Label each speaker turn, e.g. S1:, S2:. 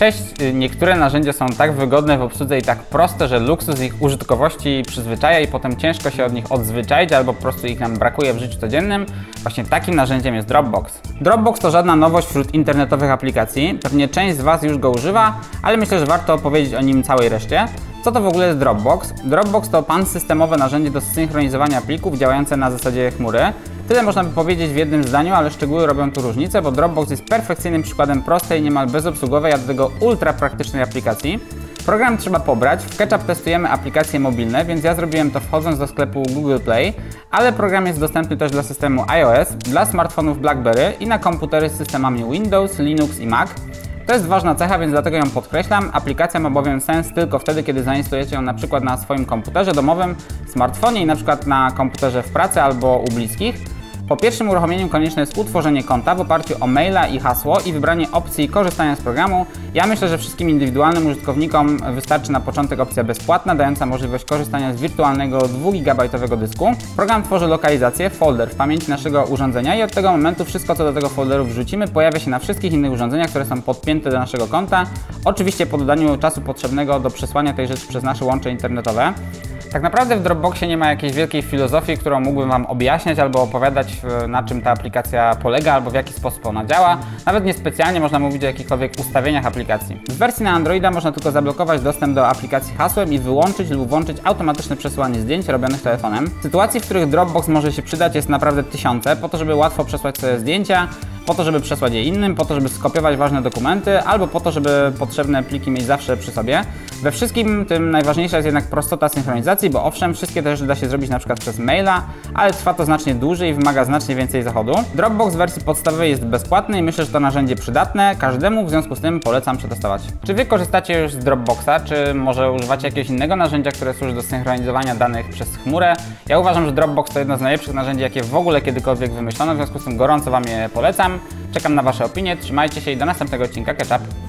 S1: Cześć, y, niektóre narzędzia są tak wygodne w obsłudze i tak proste, że luksus ich użytkowości przyzwyczaja i potem ciężko się od nich odzwyczaić albo po prostu ich nam brakuje w życiu codziennym. Właśnie takim narzędziem jest Dropbox. Dropbox to żadna nowość wśród internetowych aplikacji. Pewnie część z Was już go używa, ale myślę, że warto opowiedzieć o nim całej reszcie. Co to w ogóle jest Dropbox? Dropbox to pansystemowe narzędzie do synchronizowania plików działające na zasadzie chmury. Tyle można by powiedzieć w jednym zdaniu, ale szczegóły robią tu różnicę, bo Dropbox jest perfekcyjnym przykładem prostej, niemal bezobsługowej, a do tego ultra praktycznej aplikacji. Program trzeba pobrać. W Ketchup testujemy aplikacje mobilne, więc ja zrobiłem to wchodząc do sklepu Google Play, ale program jest dostępny też dla systemu iOS, dla smartfonów BlackBerry i na komputery z systemami Windows, Linux i Mac. To jest ważna cecha, więc dlatego ją podkreślam. Aplikacja ma bowiem sens tylko wtedy, kiedy zainstalujecie ją na przykład na swoim komputerze domowym, smartfonie i na przykład na komputerze w pracy albo u bliskich. Po pierwszym uruchomieniu konieczne jest utworzenie konta w oparciu o maila i hasło i wybranie opcji korzystania z programu. Ja myślę, że wszystkim indywidualnym użytkownikom wystarczy na początek opcja bezpłatna, dająca możliwość korzystania z wirtualnego 2 GB dysku. Program tworzy lokalizację, folder w pamięci naszego urządzenia i od tego momentu wszystko, co do tego folderu wrzucimy, pojawia się na wszystkich innych urządzeniach, które są podpięte do naszego konta. Oczywiście po dodaniu czasu potrzebnego do przesłania tej rzeczy przez nasze łącze internetowe. Tak naprawdę w Dropboxie nie ma jakiejś wielkiej filozofii, którą mógłbym Wam objaśniać albo opowiadać, na czym ta aplikacja polega albo w jaki sposób ona działa. Nawet niespecjalnie można mówić o jakichkolwiek ustawieniach aplikacji. W wersji na Androida można tylko zablokować dostęp do aplikacji hasłem i wyłączyć lub włączyć automatyczne przesyłanie zdjęć robionych telefonem. Sytuacji, w których Dropbox może się przydać jest naprawdę tysiące, po to, żeby łatwo przesłać sobie zdjęcia, po to, żeby przesłać je innym, po to, żeby skopiować ważne dokumenty, albo po to, żeby potrzebne pliki mieć zawsze przy sobie. We wszystkim tym najważniejsza jest jednak prostota synchronizacji, bo owszem, wszystkie te rzeczy da się zrobić na przykład przez maila, ale trwa to znacznie dłużej i wymaga znacznie więcej zachodu. Dropbox w wersji podstawowej jest bezpłatny i myślę, że to narzędzie przydatne każdemu, w związku z tym polecam przetestować. Czy Wy korzystacie już z Dropboxa, czy może używacie jakiegoś innego narzędzia, które służy do synchronizowania danych przez chmurę? Ja uważam, że Dropbox to jedno z najlepszych narzędzi, jakie w ogóle kiedykolwiek wymyślono, w związku z tym gorąco Wam je polecam. Czekam na Wasze opinie, trzymajcie się i do następnego odcinka Ketchup.